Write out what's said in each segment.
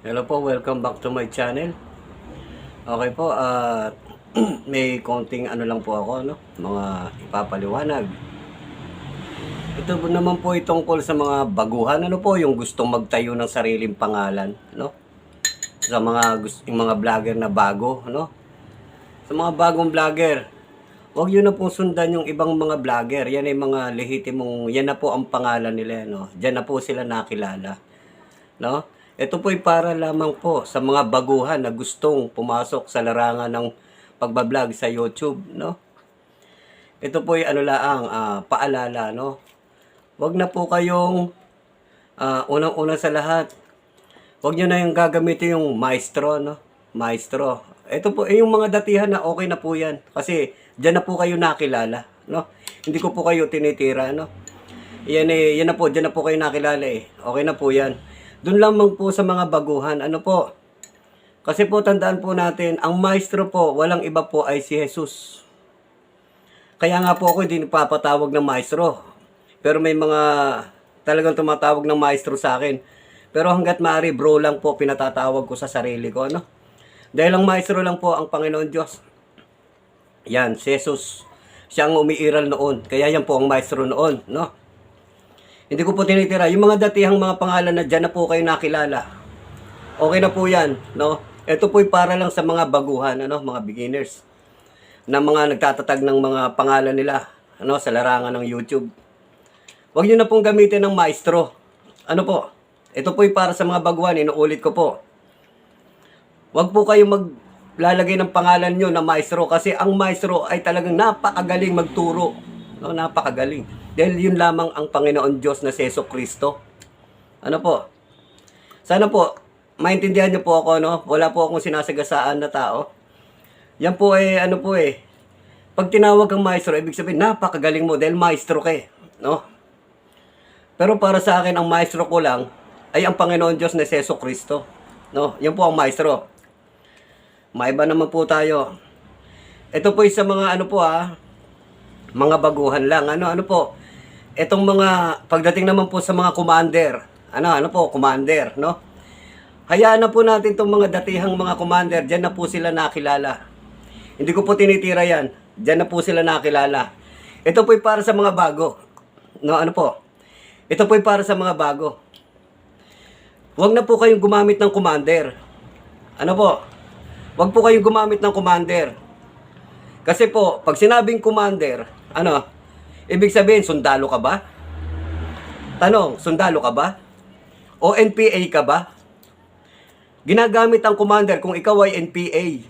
Hello po, welcome back to my channel. Okay po, at may konting ano lang po ako, no? Mga ipapaliwanag. Ito naman po itungkol sa mga baguhan, ano po, yung gustong magtayo ng sariling pangalan, no? Sa mga yung mga vlogger na bago, no? Sa mga bagong vlogger, Huwag yun na pong sundan yung ibang mga vlogger. Yan ay mga lehitimong, yan na po ang pangalan nila, no? Diyan na po sila nakilala. No? Ito po ay para lamang po sa mga baguhan na gustong pumasok sa larangan ng pagbablog sa YouTube, no? Ito po ay ano laang ah, paalala, no? Huwag na po kayong ah, unang-una sa lahat. Huwag nyo na yung gagamitin yung maestro, no? Maestro. Ito po, eh, yung mga datihan na okay na po yan. Kasi, dyan na po kayo nakilala, no? Hindi ko po kayo tinitira, no? Yan eh, yan na po, dyan na po kayo nakilala eh. Okay na po yan. Doon lamang po sa mga baguhan, ano po? Kasi po, tandaan po natin, ang maestro po, walang iba po ay si Jesus. Kaya nga po ako hindi nagpapatawag ng maestro. Pero may mga talagang tumatawag ng maestro sa akin. Pero hanggat maaari, bro lang po pinatatawag ko sa sarili ko, no? Dahil ang maestro lang po ang Panginoon Diyos. Yan, si Jesus. Siya ang umiiral noon. Kaya yan po ang maestro noon, no? Hindi ko po tinitira. Yung mga datihang mga pangalan na dyan na po kayo nakilala. Okay na po yan, no? Ito po'y para lang sa mga baguhan, ano, mga beginners. Na mga nagtatatag ng mga pangalan nila, ano, sa larangan ng YouTube. Huwag nyo na pong gamitin ng maestro. Ano po? Ito po'y para sa mga baguhan, inuulit ko po. Huwag po kayo maglalagay ng pangalan nyo na maestro kasi ang maestro ay talagang napakagaling magturo. No, napakagaling. Dahil yun lamang ang Panginoon Diyos na si Yeso Kristo. Ano po? Sana po, maintindihan niyo po ako, no? Wala po akong sinasagasaan na tao. Yan po eh, ano po eh. Pag tinawag kang maestro, ibig sabihin, napakagaling mo dahil maestro ka eh, no? Pero para sa akin, ang maestro ko lang ay ang Panginoon Diyos na si Yeso Kristo. No? Yan po ang maestro. Maiba naman po tayo. Ito po sa mga ano po ah, mga baguhan lang. Ano, ano po? Itong mga, pagdating naman po sa mga commander, ano, ano po, commander, no? Hayaan na po natin itong mga datihang mga commander, dyan na po sila nakilala. Hindi ko po tinitira yan. Dyan na po sila nakilala. Ito po'y para sa mga bago. No, ano po? Ito po'y para sa mga bago. Huwag na po kayong gumamit ng commander. Ano po? Huwag po kayong gumamit ng commander. Kasi po, pag sinabing commander, ano, ibig sabihin, sundalo ka ba? Tanong, sundalo ka ba? O NPA ka ba? Ginagamit ang commander kung ikaw ay NPA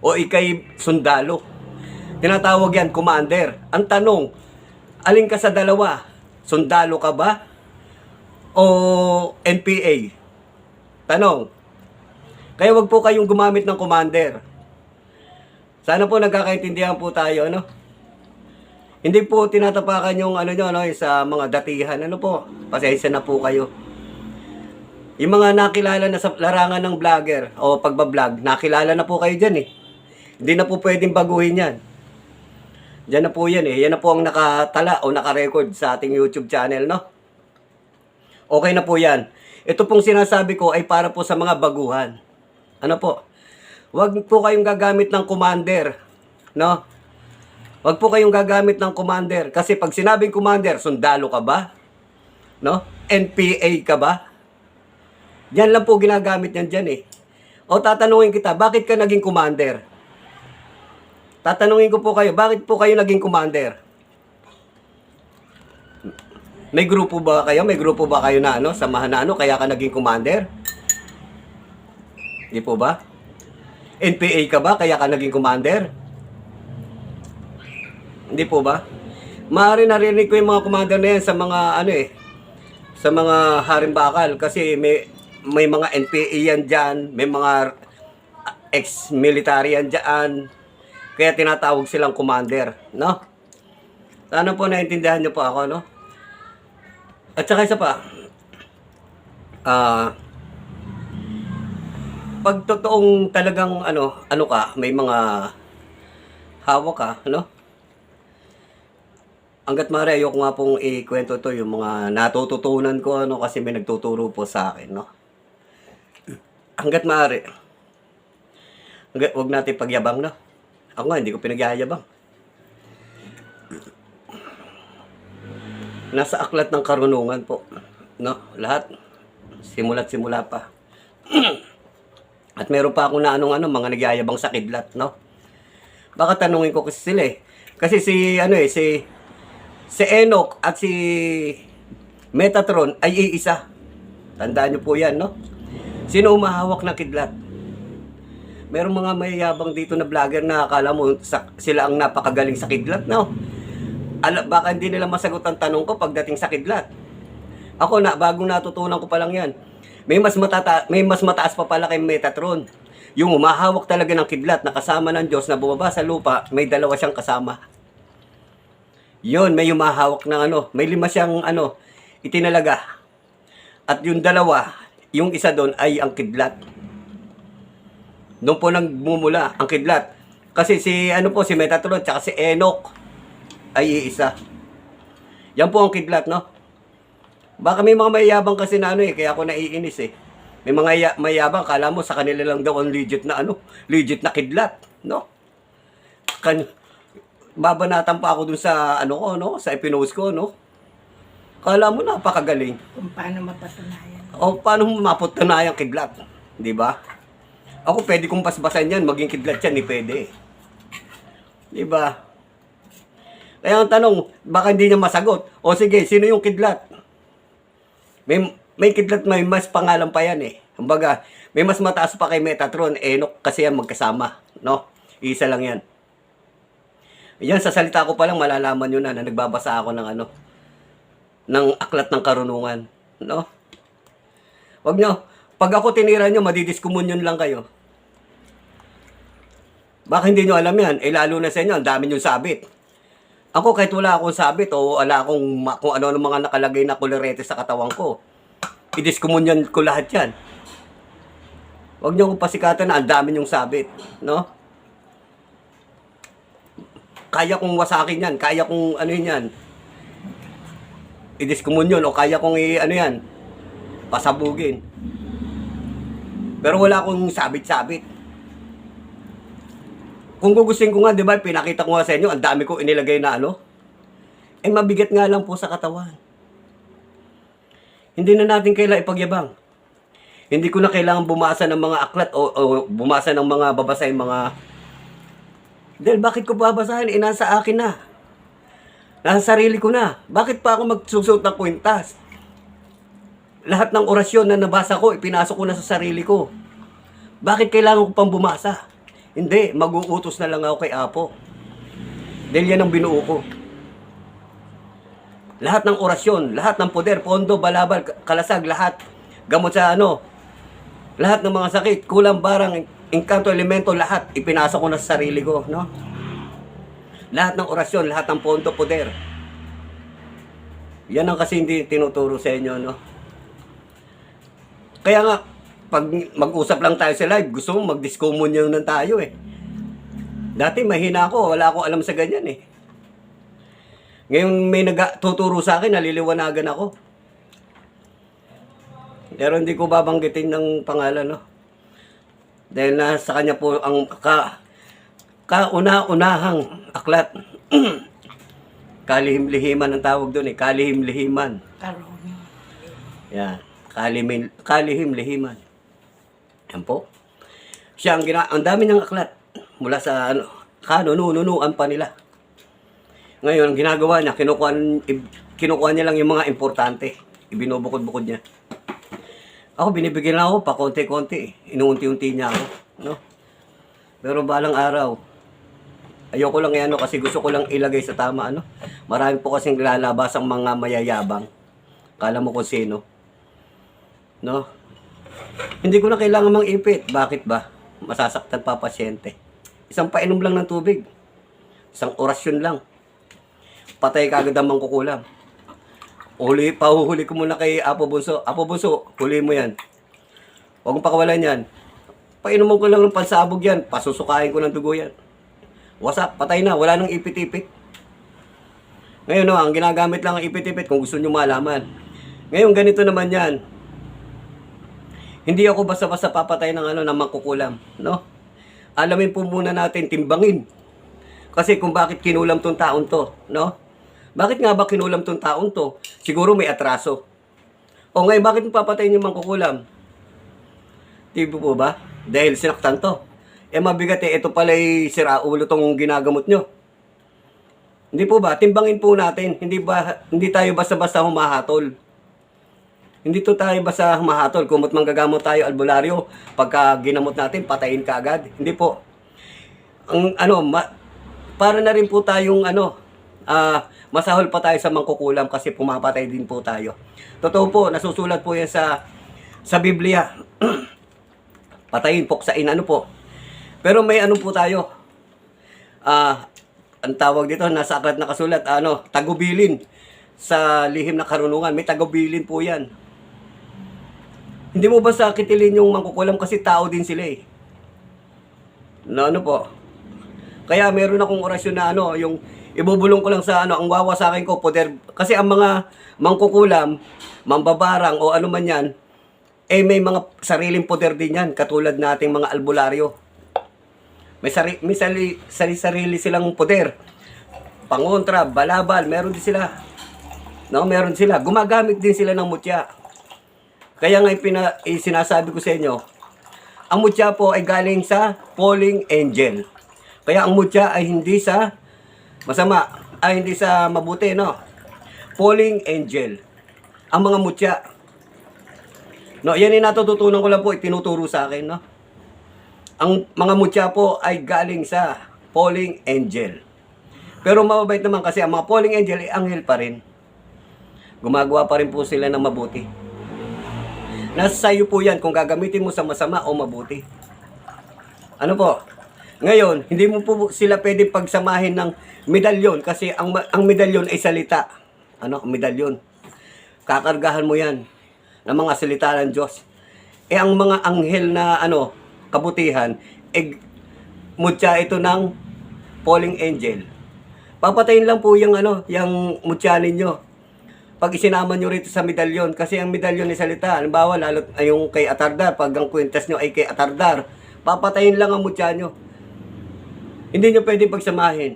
o ikay sundalo. Tinatawag yan commander. Ang tanong, alin ka sa dalawa? Sundalo ka ba? O NPA? Tanong. Kaya wag po kayong gumamit ng commander. Sana po nagkakaintindihan po tayo, ano? Hindi po tinatapakan yung ano nyo, ano, sa mga datihan, ano po. Pasensya na po kayo. Yung mga nakilala na sa larangan ng vlogger o pagbablog, nakilala na po kayo dyan eh. Hindi na po pwedeng baguhin yan. Diyan na po yan eh. Yan na po ang nakatala o nakarecord sa ating YouTube channel, no? Okay na po yan. Ito pong sinasabi ko ay para po sa mga baguhan. Ano po? Huwag po kayong gagamit ng commander, no? Huwag po kayong gagamit ng commander kasi pag sinabing commander, sundalo ka ba? No? NPA ka ba? Yan lang po ginagamit yan dyan eh. O tatanungin kita, bakit ka naging commander? Tatanungin ko po kayo, bakit po kayo naging commander? May grupo ba kayo? May grupo ba kayo na ano, samahan na ano, kaya ka naging commander? Di po ba? NPA ka ba, kaya ka naging commander? Hindi po ba? Maaari narinig ko yung mga commander na yan sa mga ano eh, sa mga harimbakal kasi may may mga NPA yan dyan, may mga ex-military yan dyan, kaya tinatawag silang commander, no? Sana po naintindihan niyo po ako, no? At saka isa pa, ah, pag totoong talagang ano, ano ka, may mga hawak ka, no? Hanggat maaari, ayoko nga pong ikwento to yung mga natututunan ko, ano, kasi may nagtuturo po sa akin, no? hanggat maaari, hanggat, huwag natin pagyabang, no? Ako nga, hindi ko pinagyayabang. Nasa aklat ng karunungan po, no? Lahat, simula't simula pa. At meron pa ako na anong ano, mga nagyayabang sa kidlat, no? Baka tanungin ko kasi sila eh. Kasi si, ano eh, si, si Enoch at si Metatron ay iisa. Tandaan niyo po yan, no? Sino umahawak ng kidlat? Merong mga mayayabang dito na vlogger na akala mo sa, sila ang napakagaling sa kidlat, no? Ala, baka hindi nila masagot ang tanong ko pagdating sa kidlat. Ako na, bagong natutunan ko pa lang yan. May mas, matata may mas mataas pa pala kay Metatron. Yung umahawak talaga ng kidlat na kasama ng Diyos na bumaba sa lupa, may dalawa siyang kasama. Yun, may umahawak ng ano, may lima siyang ano, itinalaga. At yung dalawa, yung isa doon ay ang kidlat. Doon po nagmumula ang kidlat. Kasi si ano po, si Metatron, tsaka si Enoch ay iisa. Yan po ang kidlat, no? Baka may mga mayabang kasi na ano eh, kaya ako naiinis eh. May mga ya- mayabang, kala mo sa kanila lang daw ang legit na ano, legit na kidlat, no? Kan babanatan pa ako dun sa ano ko, no? Sa epinost ko, no? Kala mo napakagaling. Kung paano mapatunayan. O paano mo mapatunayan kidlat? Di ba? Ako pwede kong basbasan yan, maging kidlat yan, ni pwede. Di ba? Kaya ang tanong, baka hindi niya masagot. O sige, sino yung kidlat? May, may kidlat may mas pangalan pa yan eh. Kumbaga, may mas mataas pa kay Metatron, Enoch kasi yan magkasama. No? Isa lang yan. Yan, sa salita ko pa lang malalaman nyo na na nagbabasa ako ng ano, ng aklat ng karunungan. No? Wag nyo, pag ako tinira nyo, madidiskumunyon lang kayo. Baka hindi nyo alam yan, eh lalo na sa inyo, ang dami nyo sabit. Ako kahit wala akong sabit o wala akong kung ano ng mga nakalagay na kulerete sa katawan ko, idiskumunyon ko lahat yan. Huwag nyo akong pasikatan na ang dami nyong sabit, no? Kaya kong wasakin yan, kaya kong ano yun yan, idiskumunyon o kaya kong i, ano yan, pasabugin. Pero wala akong sabit-sabit. Kung gugustuhin ko nga, di ba, pinakita ko nga sa inyo, ang dami ko inilagay na ano. Eh, mabigat nga lang po sa katawan. Hindi na natin kailangan ipagyabang. Hindi ko na kailangan bumasa ng mga aklat o, o bumasa ng mga babasahin mga... Dahil bakit ko babasahin? Eh, nasa akin na. Nasa sarili ko na. Bakit pa ako magsusuot ng kwintas? Lahat ng orasyon na nabasa ko, ipinasok ko na sa sarili ko. Bakit kailangan ko pang bumasa? Hindi, mag-uutos na lang ako kay Apo. Dahil yan ang binuo ko. Lahat ng orasyon, lahat ng poder, pondo, balabal, kalasag, lahat. Gamot sa ano, lahat ng mga sakit, kulang barang, engkanto, elemento, lahat, ipinasok ko na sa sarili ko, no? Lahat ng orasyon, lahat ng pondo, poder. Yan ang kasi hindi tinuturo sa inyo, no? Kaya nga, pag mag-usap lang tayo sa live, gusto mo mag-discommunion lang tayo eh. Dati mahina ako, wala akong alam sa ganyan eh. Ngayon may nagtuturo sa akin, naliliwanagan ako. Pero hindi ko babanggitin ng pangalan, no? Dahil na sa kanya po ang ka, kauna-unahang aklat. Kalihim-lihiman ang tawag doon eh, kalihim-lihiman. Yan. Kalihim, kalihim-lihiman. Yan po. Siya ang gina... Ang dami niyang aklat. Mula sa ano, kanunununuan pa nila. Ngayon, ang ginagawa niya, kinukuha, kinukuha niya lang yung mga importante. Ibinubukod-bukod niya. Ako, binibigyan lang ako pa konti-konti. Inuunti-unti niya ako. No? Pero balang araw, ayoko lang yan, ano, kasi gusto ko lang ilagay sa tama. Ano? Marami po kasing lalabas ang mga mayayabang. Kala mo kung sino. No? Hindi ko na kailangan mang ipit. Bakit ba? Masasaktan pa pasyente. Isang painom lang ng tubig. Isang orasyon lang. Patay ka agad ang mangkukulam. Uli, pahuhuli ko muna kay Apo Bunso. Apo Bunso, huli mo yan. Huwag mong pakawalan yan. Painuman ko lang ng pansabog yan. Pasusukain ko ng dugo yan. Wasak, patay na. Wala nang ipit-ipit. Ngayon, no, ang ginagamit lang ang ipit-ipit kung gusto nyo malaman. Ngayon, ganito naman yan. Hindi ako basta-basta papatay ng ano ng mangkukulam, no? Alamin po muna natin timbangin. Kasi kung bakit kinulam tong taon to, no? Bakit nga ba kinulam tong taon to? Siguro may atraso. O ngayon, bakit papatayin yung mangkukulam? Tipo po ba? Dahil sinaktan to. Eh mabigat eh, ito pala sira ulo tong ginagamot nyo. Hindi po ba? Timbangin po natin. Hindi ba hindi tayo basta-basta humahatol. Hindi to tayo basta humahatol. Kumot manggagamot tayo albularyo, pagka ginamot natin, patayin ka agad. Hindi po. Ang ano, ma- para na rin po tayong ano, ah, masahol pa tayo sa mangkukulam kasi pumapatay din po tayo. Totoo po, nasusulat po yan sa sa Biblia. Patayin, puksain, ano po. Pero may ano po tayo. Ah, ang tawag dito, nasa aklat na kasulat, ano, tagubilin sa lihim na karunungan. May tagubilin po yan. Hindi mo ba sa kitilin yung mangkukulam kasi tao din sila eh. No, ano po? Kaya meron akong orasyon na ano, yung ibubulong ko lang sa ano, ang wawa sa akin ko, poder. Kasi ang mga mangkukulam, mambabarang o ano man yan, eh may mga sariling poder din yan, katulad nating mga albularyo. May sari, may sari, sari, sarili silang poder. Pangontra, balabal, meron din sila. No, meron sila. Gumagamit din sila ng mutya. Kaya nga ipina, eh, sinasabi ko sa inyo, ang mutya po ay galing sa falling angel. Kaya ang mutya ay hindi sa masama, ay hindi sa mabuti, no? Falling angel. Ang mga mutya. No, yan yung natututunan ko lang po, itinuturo sa akin, no? Ang mga mutya po ay galing sa falling angel. Pero mababait naman kasi ang mga falling angel ay anghel pa rin. Gumagawa pa rin po sila ng mabuti. Nasa iyo po yan kung gagamitin mo sa masama o mabuti. Ano po? Ngayon, hindi mo po sila pwede pagsamahin ng medalyon kasi ang, ang medalyon ay salita. Ano? Medalyon. Kakargahan mo yan ng mga salita ng Diyos. Eh ang mga anghel na ano, kabutihan, eh, mutya ito ng falling angel. Papatayin lang po yung ano, yung mutya ninyo pag isinama nyo rito sa medalyon, kasi ang medalyon ay salita, halimbawa, lalo yung kay Atardar, pag ang kwintas nyo ay kay Atardar, papatayin lang ang mutya nyo. Hindi nyo pwede pagsamahin.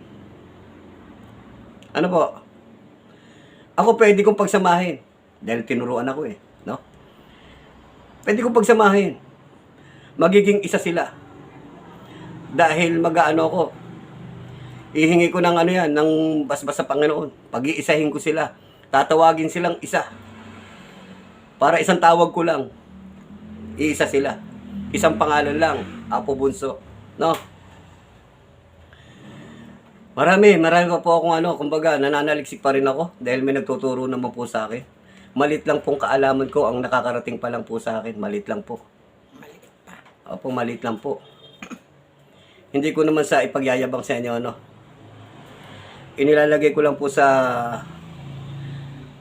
Ano po? Ako pwede kong pagsamahin. Dahil tinuruan ako eh. No? Pwede kong pagsamahin. Magiging isa sila. Dahil mag-ano ko. Ihingi ko ng ano yan, ng basbas sa Panginoon. Pag-iisahin ko sila. Tatawagin silang isa. Para isang tawag ko lang. Iisa sila. Isang pangalan lang. Apo Bunso. No? Marami, marami pa po akong ano, kumbaga nananaliksik pa rin ako dahil may nagtuturo naman po sa akin. Malit lang pong kaalaman ko ang nakakarating pa lang po sa akin. Malit lang po. Maliit pa. Opo, malit lang po. Hindi ko naman sa ipagyayabang sa inyo, ano. Inilalagay ko lang po sa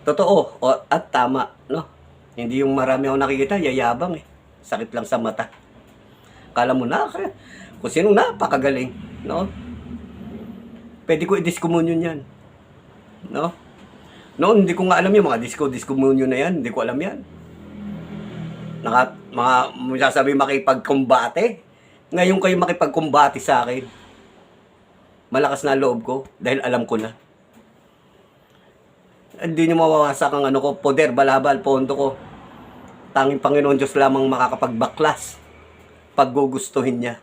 totoo o, at tama, no. Hindi yung marami akong nakikita, yayabang eh. Sakit lang sa mata. Kala mo na, kung sino napakagaling, no. Pwede ko i-discommunion yan. No? Noon, hindi ko nga alam yung mga disco, discommunion na yan. Hindi ko alam yan. Naka, mga, masasabi makipagkumbate. Ngayon kayo makipagkumbate sa akin. Malakas na loob ko dahil alam ko na. Hindi nyo mawawasak ang ano ko, poder, balabal, pondo ko. Tanging Panginoon Diyos lamang makakapagbaklas pag gugustuhin niya.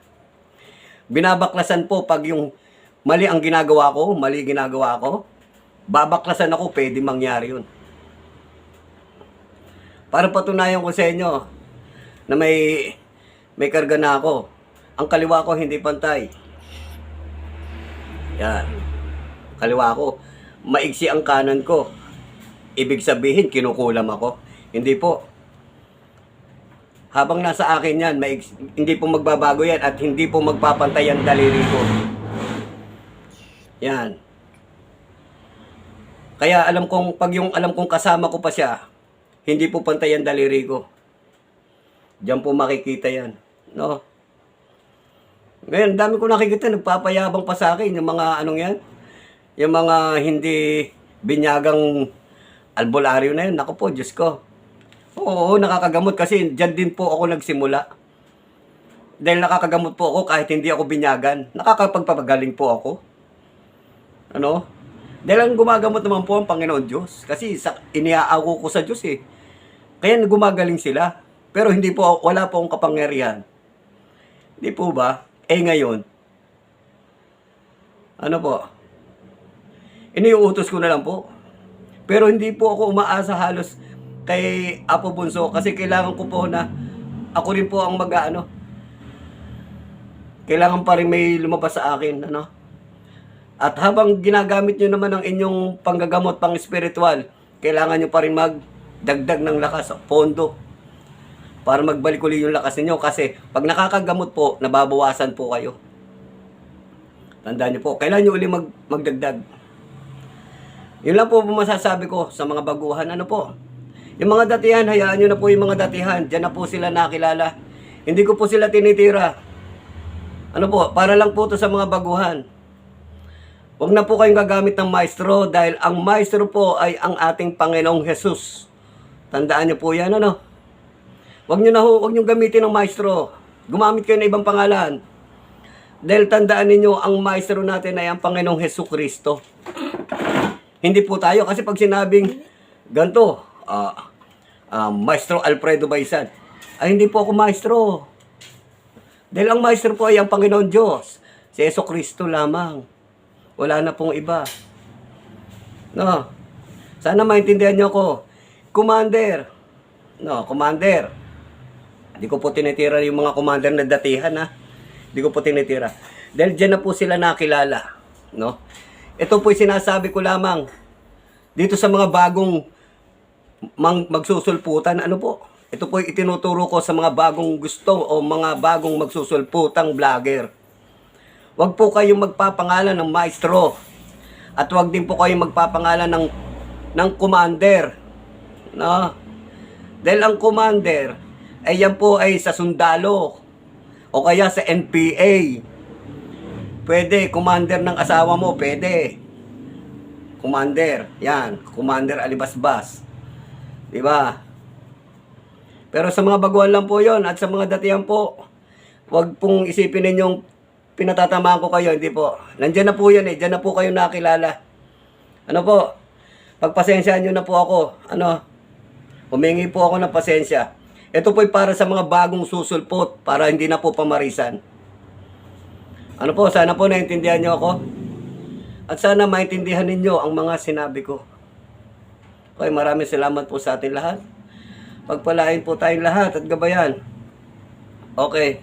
Binabaklasan po pag yung mali ang ginagawa ko, mali ginagawa ko, babaklasan ako, pwede mangyari yun. Para patunayan ko sa inyo na may may karga na ako. Ang kaliwa ko hindi pantay. Yan. Kaliwa ko. Maigsi ang kanan ko. Ibig sabihin, kinukulam ako. Hindi po. Habang nasa akin yan, maigs- hindi po magbabago yan at hindi po magpapantay ang daliri ko. Yan. Kaya alam kong, pag yung alam kong kasama ko pa siya, hindi po pantay ang daliri ko. Diyan po makikita yan. No? Ngayon, dami ko nakikita, nagpapayabang pa sa akin yung mga anong yan. Yung mga hindi binyagang albularyo na yun. Naku po, Diyos ko. Oo, nakakagamot kasi dyan din po ako nagsimula. Dahil nakakagamot po ako kahit hindi ako binyagan. Nakakapagpapagaling po ako. Ano? Dahil ang gumagamot naman po ang Panginoon Diyos. Kasi sa, iniaako ko sa Diyos eh. Kaya gumagaling sila. Pero hindi po, wala po akong kapangyarihan. Hindi po ba? Eh ngayon, ano po? Iniuutos ko na lang po. Pero hindi po ako umaasa halos kay Apo Bunso kasi kailangan ko po na ako rin po ang mag-ano. Kailangan pa rin may lumabas sa akin, ano? At habang ginagamit nyo naman ang inyong panggagamot pang spiritual, kailangan nyo pa rin magdagdag ng lakas, pondo, para magbalik uli yung lakas ninyo. Kasi pag nakakagamot po, nababawasan po kayo. Tandaan nyo po, kailangan nyo uli mag, magdagdag. Yun lang po masasabi ko sa mga baguhan. Ano po? Yung mga datihan, hayaan nyo na po yung mga datihan. Diyan na po sila nakilala. Hindi ko po sila tinitira. Ano po, para lang po to sa mga baguhan. Huwag na po kayong gagamit ng maestro dahil ang maestro po ay ang ating Panginoong Jesus. Tandaan nyo po yan, ano? Huwag nyo na ho, huwag nyo gamitin ng maestro. Gumamit kayo ng ibang pangalan. Dahil tandaan ninyo, ang maestro natin ay ang Panginoong Hesus Kristo. Hindi po tayo kasi pag sinabing ganito, ah, ah, Maestro Alfredo Baisan, ay hindi po ako maestro. Dahil ang maestro po ay ang Panginoon Diyos. Si Yeso Kristo lamang. Wala na pong iba. No. Sana maintindihan niyo ako. Commander. No, commander. Hindi ko po tinitira yung mga commander na datihan ha. Hindi ko po tinitira. Dahil dyan na po sila nakilala. No? Ito po sinasabi ko lamang dito sa mga bagong mang, magsusulputan. Ano po? Ito po itinuturo ko sa mga bagong gusto o mga bagong magsusulputang vlogger. Huwag po kayong magpapangalan ng maestro. At huwag din po kayong magpapangalan ng, ng commander. No? Dahil ang commander, ay yan po ay sa sundalo. O kaya sa NPA. Pwede, commander ng asawa mo, pwede. Commander, yan. Commander Alibasbas. Di ba? Pero sa mga baguhan lang po yon at sa mga datihan po, huwag pong isipin ninyong pinatatamaan ko kayo, hindi po. Nandiyan na po yan eh, Diyan na po kayo nakilala. Ano po? Pagpasensyaan nyo na po ako. Ano? Humingi po ako ng pasensya. Ito po'y para sa mga bagong susulpot para hindi na po pamarisan. Ano po, sana po naintindihan nyo ako. At sana maintindihan ninyo ang mga sinabi ko. Okay, maraming salamat po sa ating lahat. Pagpalain po tayong lahat at gabayan. Okay.